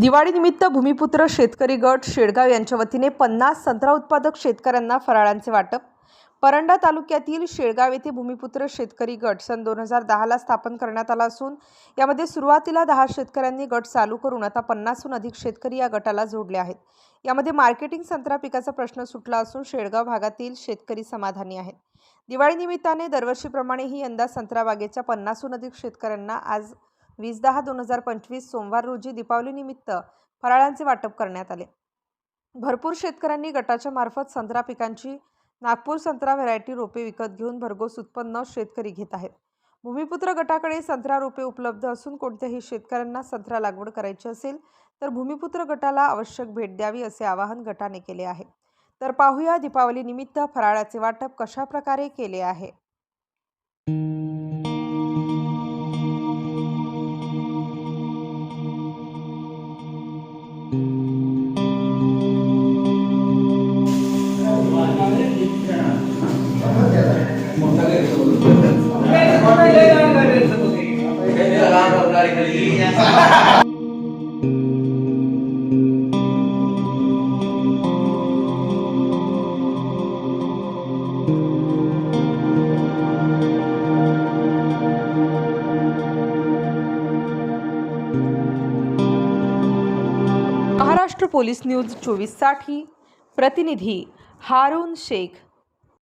दिवाळीनिमित्त भूमिपुत्र शेतकरी गट शेडगाव यांच्या वतीने पन्नास संत्रा उत्पादक शेतकऱ्यांना फराळांचे वाटप. परंडा तालुक्यातील शेळगाव येथे भूमिपुत्र शेतकरी गट सन दोन हजार दहाला स्थापन करण्यात आला असून यामध्ये सुरुवातीला दहा शेतकऱ्यांनी गट चालू करून आता पन्नासहून अधिक शेतकरी या गटाला जोडले आहेत. यामध्ये मार्केटिंग संत्रा पिकाचा प्रश्न सुटला असून शेळगाव भागातील शेतकरी समाधानी आहेत. दिवाळीनिमित्ताने दरवर्षीप्रमाणेही यंदा संत्रा बागेच्या पन्नासहून अधिक शेतकऱ्यांना आज वीस दहा दोन हजार पंचवीस सोमवार रोजी दीपावलीनिमित्त फराळांचे वाटप करण्यात आले. भरपूर शेतकऱ्यांनी गटाच्या मार्फत संत्रा पिकांची नागपूर संत्रा व्हरायटी रोपे विकत घेऊन भरघोस उत्पन्न शेतकरी घेत आहेत. भूमिपुत्र गटाकडे संत्रा रोपे उपलब्ध असून कोणत्याही शेतकऱ्यांना संत्रा लागवड करायची असेल तर भूमिपुत्र गटाला आवश्यक भेट द्यावी असे आवाहन गटाने केले आहे. तर पाहूया दीपावलीनिमित्त फराळाचे वाटप कशा प्रकारे केले आहे. महाराष्ट्र पोलीस न्यूज चोवीससाठी प्रतिनिधी हारून शेख